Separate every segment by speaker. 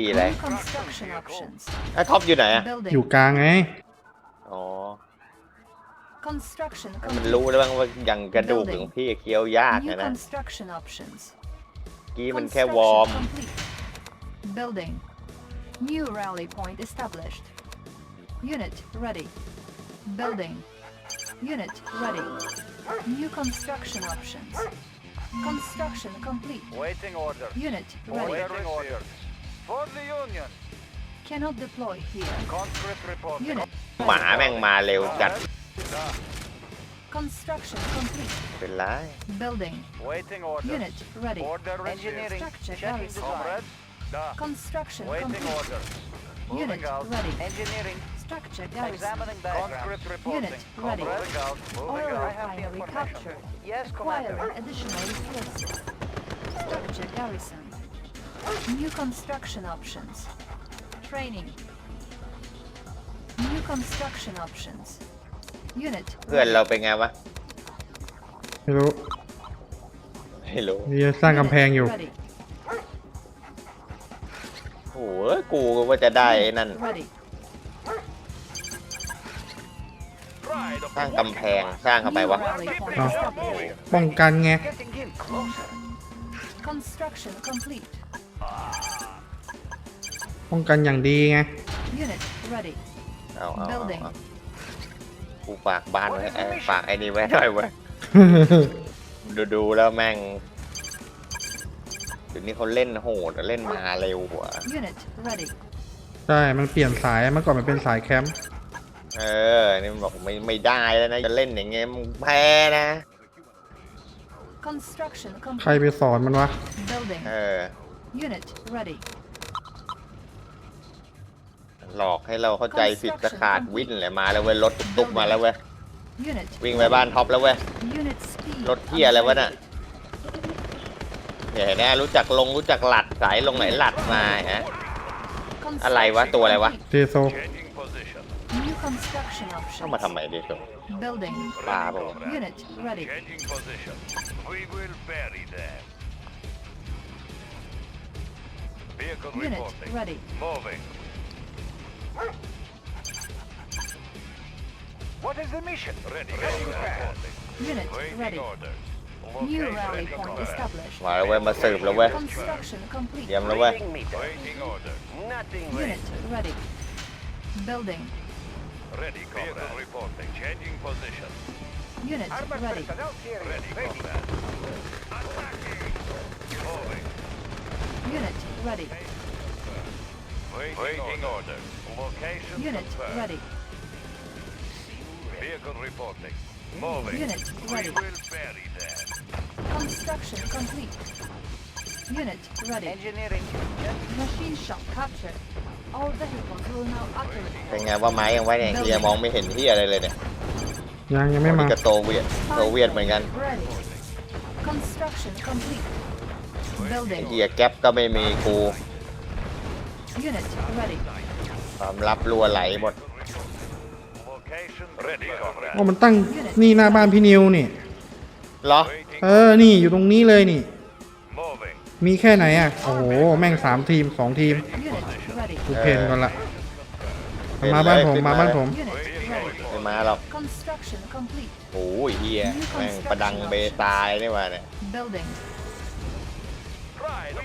Speaker 1: ดีเลยไอ้ท็อปอยู่ไหนอะอยู่กลางไงอ๋อ มันรู้แล้วบ้างว่าอย่างกระดูกของพี่เกี่ยวยากนะกี้มันแค่วอร์มคอนส For the Union. Cannot deploy here. Conscript report. Unit. หมาแม่งมาเร็วจัด Construction complete. เป็นไร Building. Waiting order. Unit ready. Order Engineering. Structure Checking Da. Construction Waiting complete. order. Unit out. ready. Engineering. Structure garrison. Examining diagram. Conscript reporting. Unit ready. Moving out. Moving Oil refinery captured. Yes, Commander. Acquiring additional resources. Structure garrison. New construction options. Training. New construction options. Unit. เพื่อนเราเป็นไงวะไม่รู้ไม่รู้น
Speaker 2: ี่สร้างกำแพงอยู่
Speaker 1: โอ้โหกูก็จะได้นั่นสร้างกำแพง สร้างเข้าไปวะ
Speaker 2: ป้องกันไง Construction complete. ป้องกันอย่างดีไง
Speaker 1: เอาเอาเูฝากบ้านไว้ฝากไอ้นี่ไว้หน่อยเว้ยดูดูแล้วแม่งเดี๋ยวนี้เขาเล่นโหดเล่นมาเร็วกว่า
Speaker 2: ใช่มันเปลี่ยนสายเมื่อก่อนมันเป็นสายแคมป์
Speaker 1: เออนี่มันบอกไม่ไม่ได้แล้วนะ จะเล่นอย่างเงี้ยมึงแพ้นะ
Speaker 2: ใครไปสอนมันวะ
Speaker 1: เออ Unit ready. หลอกให้เราเข้าใจผิดจะขาดวิ่นเลยมาแล้วเว้ยรถตุกมาแล้วเว้ยวิ่งไปบ้านท็อปแล้วเว้ยรถเที่ยอะไรวะน่ะเนี่ยเห็นไหมรู้จักลงรู้จักหลัดสายลงไหนหลัดมาฮะอะไรวะตัวอะไรวะเจโซ c เข้ามาทำไมดิโซป่า l d i Vehicle Unit reporting. ready. Moving. What is the mission? Ready. Ready. ready. Unit Waiting ready. Orders. New rally point established. มาแล้วเว้ยมาสืบแล้วเว้ย Construction complete. เตรียมแล้วเว้ย Reading meter. Waiting order. Nothing Unit ready. ready. Building. Ready, comrade. Vehicle reporting. Changing position. Unit Armored ready. Ready, comrade. Attacking. Moving. Unit ready. Waiting order. Location Unit confirmed. ready. Vehicle reporting. Moving. Unit ready. We will bury them. Construction complete. Unit ready. Engineering captured. Machine shop captured. All vehicles will now operate. เป็นไงว่าไม้ยังไว้เนี่ยเฮียมองไม่เห็นที่อะไรเลยเนี่ยยังยังไม่มาโอ้นี่ก็โตเวียดโตเวียดเหมือนกัน Ready. Construction complete. เฮียแก๊ปก็ไม่มีกูความลับรัวไหลหมด
Speaker 2: โอ้มันตั้งนี่หน้าบ้านพี่นิวนี่เหรอ เออ นี่อยู่ตรงนี้เลยนี่ มีแค่ไหนอ่ะโอ้โห แม่งสามทีมสองทีมกูเพนก่อนละมาบ้านผม มาบ้านผม
Speaker 1: ไม่มาหรอกโอ้ยเฮียแม่งประดังเบตายนี่ว่เนี่ยอ้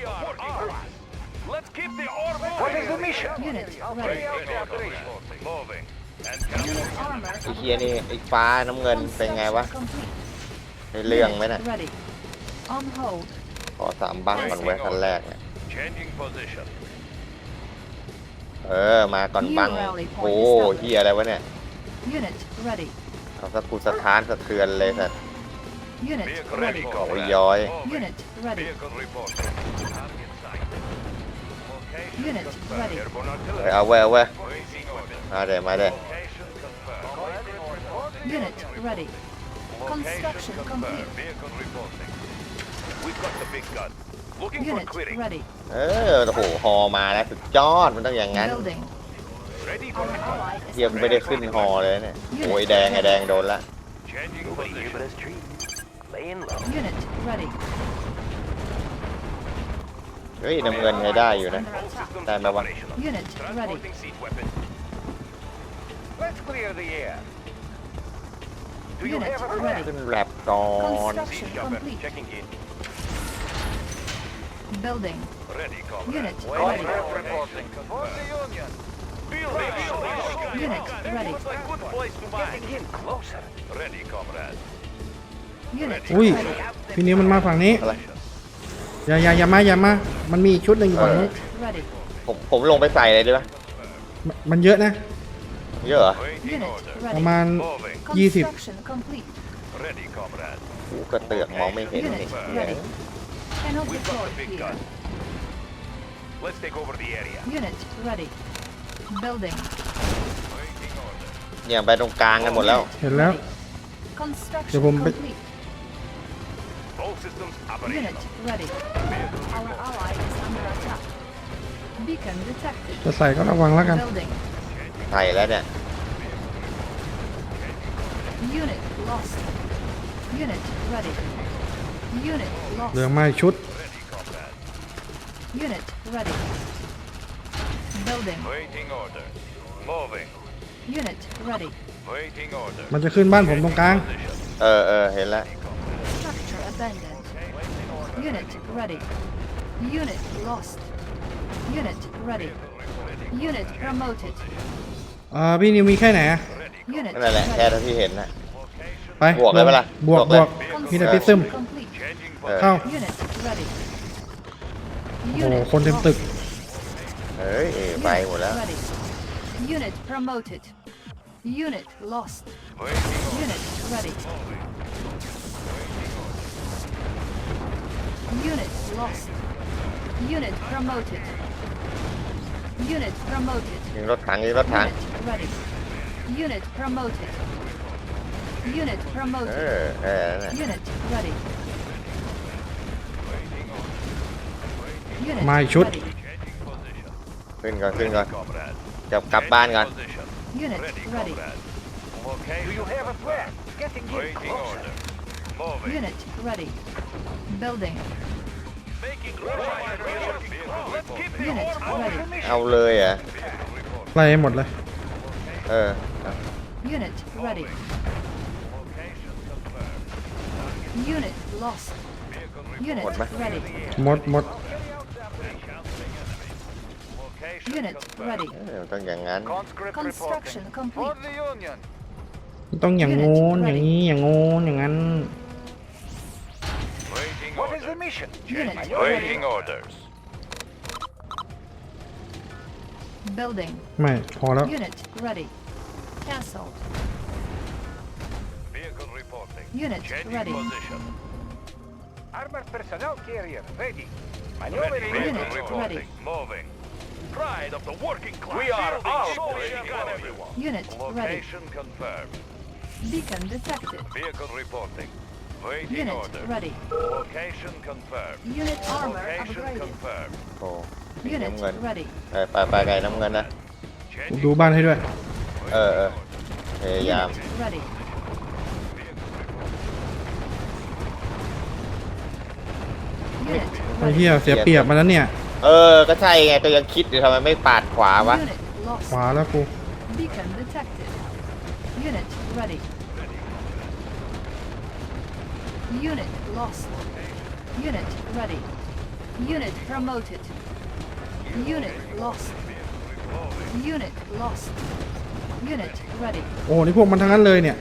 Speaker 1: เฮียนี่อีกฟ้าน้ำเงินเป็นไงวะเรื่องไหมน่ะขอสามบังก่อนไว้ขั้นแรกเนี่ยเออมาก่อนบังโอ้เฮียอะไรวะเนี่ยเอาสักกูสถานสะเทือนเลยสัตว์โอ้ยย้อย Unit ready. where, where? My there, my there. Unit ready. Construction complete. We've got the big gun. Looking for clearing. เออโอ้โหฮอมานะสุดยอดมันต้องอย่างนั้น oh, Building. เยี่ยมไม่ได้ขึ้นฮอเลยเนี่ยโอ้ยแดงไอแดงโดนละ Changing position. Lay in low. Unit ready. เฮ้ยน้ำเงินไงได้อยู่นะได้มาวัน Unit ready. Transporting siege weapon. Let's clear the air. Do you Unit have a ready. ขึ้นแรปก่อน Construction Siege chopper complete. checking in. Building. Ready, comrade. Unit ready. reporting. For the Union.
Speaker 2: Building. Unit ready. Looks like good place to mine. Getting in closer. Ready, comrade. Unit อุ้ย ready. พี่นิ้วมันมาฝั่งนี้อะไรอย่าอย่าอย่ามาอย่ามา มันมีอีกชุดหนึ่งอยู่ฝั่งนู้น
Speaker 1: ผมผมลงไปใส่เลยดีป่ะ
Speaker 2: มันมันเยอะนะ
Speaker 1: เยอะเหรอ Waiting
Speaker 2: order. ประมาณ Moving. ยี่สิบ Construction complete.
Speaker 1: Ready, comrade. กูก็เตือกมองไม่เห็น Unit นี่ ready. Cannot We've got deploy the big here. gun. Let's take over the area. Unit ready. Building. Waiting order. เนี่ยไปตรงกลางกันหมดแล้ว
Speaker 2: เห็นแล้ว Construction ดี๋ยวผมไป complete. All systems operational. Unit ready. Our ally is under attack. Beacon detected. จะใส่ก็ระวังแล้วกัน Building.
Speaker 1: ใส่แล้วเนี่ย Unit lost.
Speaker 2: Unit ready. Unit เหลือ lost. มาอีกชุด Ready, combat. Unit ready. Building. Waiting order. Moving. Unit ready. Waiting order. มันจะขึ้นบ้านผมตรงกลาง Position.
Speaker 1: เออเออเห็นแล้ว abandoned. Unit ready. Unit
Speaker 2: lost. Unit ready. Unit promoted. เออพี่นิวมีแค่ไหนอะ
Speaker 1: Unit promoted. Unit lost. Unit ready. Unit lost. Unit promoted. Unit promoted. ยิงรถถังยิงรถถัง Unit ready. Unit promoted. Unit promoted. Unit ready.
Speaker 2: Unit ready.
Speaker 1: Unit ready. Building. Unit ready. Unit ready. Unit lost. Unit ready. หมดหมด Unit ready. เออมันต้องอย่างนั้น Construction complete.
Speaker 2: ต้องอย่างงู้นอย่างนี้อย่างงู้นอย่างนั้น Special mission. Unit ready. Waiting orders. Building. ไม่พอแล้ว Unit ready. Cancelled. Vehicle reporting. Unit Changing ready. position. Armored personnel carrier ready. Maneuvering. Ready. Unit ready. Moving. Pride
Speaker 1: of the working class. We are all So we everyone. Unit ready. Location confirmed. Beacon detected. Vehicle reporting. Waiting Unit order. ready. Location confirmed. Unit armor Location confirmed. Oh. Unit น้ำเงินไปไปไปไก่น้ำเงินนะดูบ้านให้ด้วยเออเออยไ
Speaker 2: เหี้ยเสียเปียบมาแล้วเนี่ย
Speaker 1: เออก็ใช่ไงตัยังคิดอยู่ทำไมไม่ปาดขวาวะ
Speaker 2: ขวาแล้วกู Unit lost. Unit ready. Unit promoted. Unit lost. Unit lost. Unit ready. โอ้นี่พวกมันทั้งนั้นเลยเนี่ย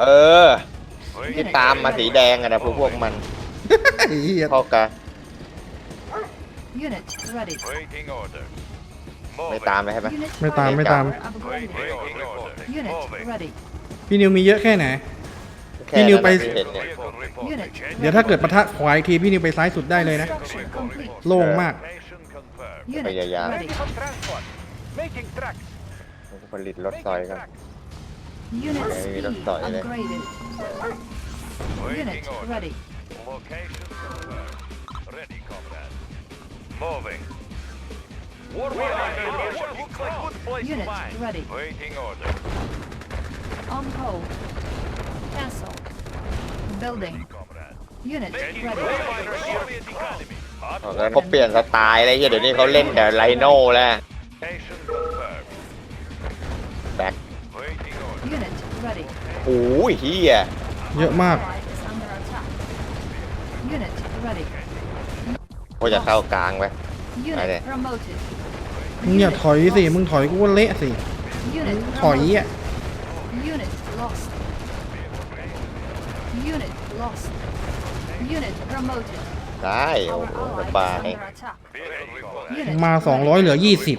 Speaker 1: เออที่ตามมาสีแดงอะนะพวกพวกมันไอเห้ยอกัน Unit ready. ไม่ตามเลยใช่ไหม
Speaker 2: ไม่ตามไม่ตามพี่นิวมีเยอะแค่ไหนพี่นิวไปเดี๋ยวถ้าเกิดปะทะขวาทีพี่นิวไปซ้ายสุดได้เลยนะโล่งมาก
Speaker 1: พยายามผลิตรถซอยกันมีรถซอยเลยอ่า Building. Unit ready. เขาเปลี่ยนสไตล์อะไรเงี้ยเดี๋ยวนี้เขาเล่นแต่ไรโน่แล้ว Back. Unit ready. โอ้ยเฮียเยอะมาก a l l จะเข้ากลางไปไ n i t p r o m
Speaker 2: มึงอย่าถอยสิมึงถอยกูก็เละสิถอยอ่ะ
Speaker 1: Unit lost. Unit promoted. ได้โอ้โหสองร้บายเหลือยี่สิบ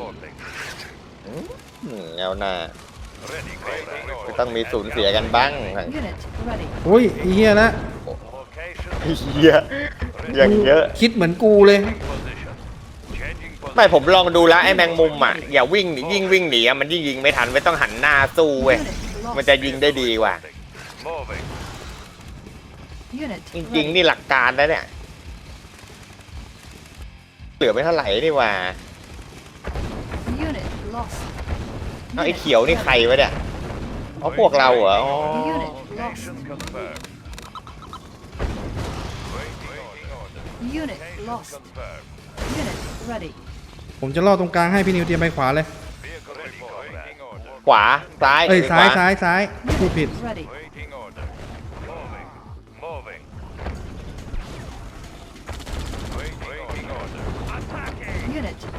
Speaker 1: เอาหน้าจะต้องมีสูญเสียกันบ้าง
Speaker 2: อุ้ยอเฮียนะ
Speaker 1: เหี้ยอย่างเยอะ
Speaker 2: คิดเหมือนกูเลย
Speaker 1: ไม่ผมลองดูแล้วไอ้แมงมุมอ่ะอย่าวิ่งหนียิ่งวิ่งหนีมันยิ่งยิงไม่ทันไม่ต้องหันหน้าสู้เว้ยมันจะยิงได้ดีกว่าจริงๆนี่หลักการแล้วเนี่ย เหลือไม่เท่าไหร่นี่วะน้อาไอ้เขียวนี่ใครวะเนี่ยเอาพวกเราเหรอ
Speaker 2: ผมจะล่อตรงกลางให้พี่นิวเตรียมไปขวาเลย
Speaker 1: ขวา ซ้ายเ
Speaker 2: อ้ย ซ้ายซ้ายซ้ายผู้ผิด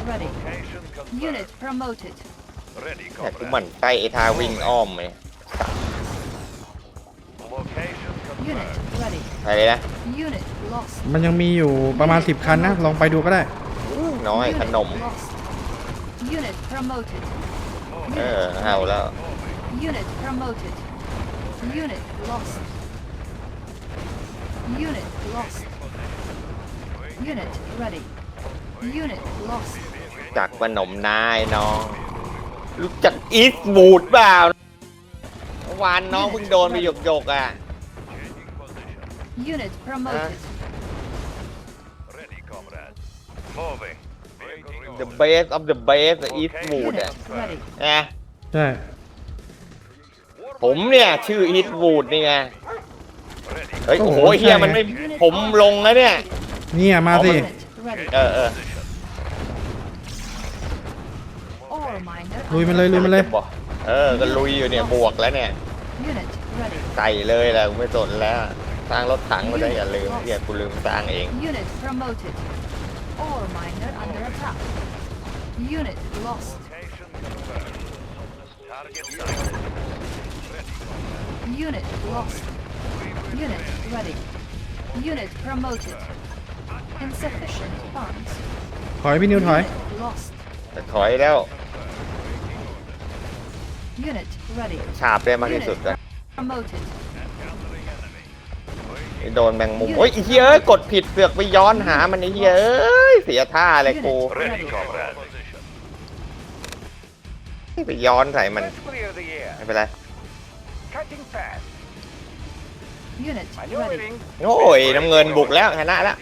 Speaker 1: แต่กูเหมันใต้ไอ้ทาวิ่งอ้อมไหมไปเลยนะ
Speaker 2: มันยังมีอยู่ประมาณสิบคันนะลองไปดูก็ได้
Speaker 1: น้อยขนมเออเอาแล้วยูนิตลอสยูนิตเรดี้ยูนิตลอสจักขหนมนายน้องรู้จักอีสบูดเปล่าวานน้องเพิ่งโดนไปหยกหยกอ่ะเดอะเบสออฟเดอะเบสอีสบูดอ่ะนะใช่ผมเนี่ยชื่ออีสบูดนี่ไงเฮ้ยโอ้โหเฮียมันไม่ผมลงแล้วเนี่ยเนี่ยมาสิเออเออ
Speaker 2: ลุยมันเลยลุยมันเลย
Speaker 1: เออก็ลุยอยู่เนี่ยบวกแล้วเนี่ยใส่เลยแหละไม่สนแล้วสร้างรถถังมาได้อย่าลืมอย่ายกูลืมสร้างเอง
Speaker 2: ถอยพี่นิวถอย
Speaker 1: ถอยแล้วชฉาบได้มากที่สุดเลยโดนแมงมุมโอ้ยเฮี้ยอกดผิดเสือกไปย้อนหามันเฮี้ยเอเสียท่าอะไรกูไปย้อนใส่มันไม่เป็นไรโอ้ยน้ำเงินบุกแล้วชนะแล้ว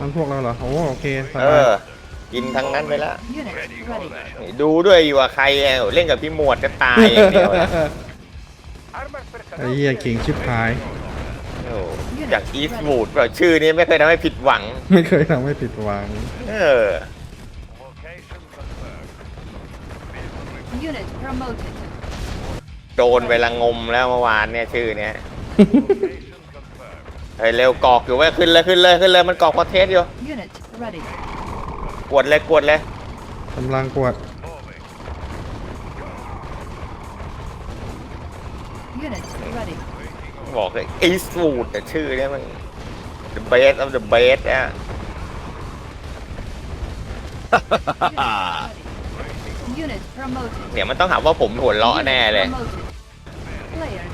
Speaker 2: มันพวกเราเหรอโอ้โอเคส
Speaker 1: เอบายอกินทั้งนั้นไปแล้วดูด้วยอยู่ว่าใครอเล่นกับพี่หมวดจะตา
Speaker 2: ยอย่างเดียวไอ้เหี้ยเก่งชิบหาย
Speaker 1: อยจากอีสบูดแบบชื่อนี้ไม่เคยทำให้ผิดหวัง
Speaker 2: ไม่เคยทำให้ผิดหวัง
Speaker 1: โดนเวลางมแล้วเมื่อวานเนี่ยชื่อเนี้ย l เฮ้ยเร็วกอกอยู่ว้าขึ้นเลยขึ้นเลยขึ้นเลยมันกอกคอเทสอยู่กดเลยกดเลย
Speaker 2: กำลังกด
Speaker 1: บอกเลยอ้สูตรแต่ชื่อเนี่ยมัน the best of the best อะเดี๋ยวมันต้องหาว่าผมหัวเราะแน่เลย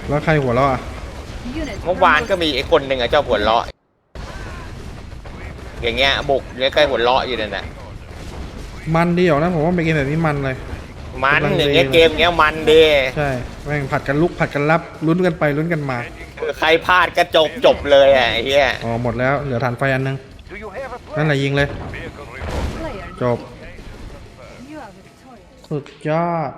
Speaker 2: แล้วใครหัวเราะ
Speaker 1: เมื่อวานก็มีไอ้คนหนึ่งอะเจ้าหัวเราะอย่างเงี้ยบุกเนี่ยใกล้หัวเราะอยู่นั่นน่ะ
Speaker 2: มันดีรอนะผมว่าเป็นเกมแบบนี้มันเลย
Speaker 1: มันอย่างเงี้ยเกมเงี้ยมันดี
Speaker 2: ใช่ แม่งผัดกันลุกผัดกันรับลุ้นกันไปลุ้นกันมา
Speaker 1: ใครพลาดก็จบจบเลยอ้เหี้ย อ
Speaker 2: ๋อหมดแล้ว เหลือฐานไฟอันนึงนั่นแหละยิงเลย จบสุดยอด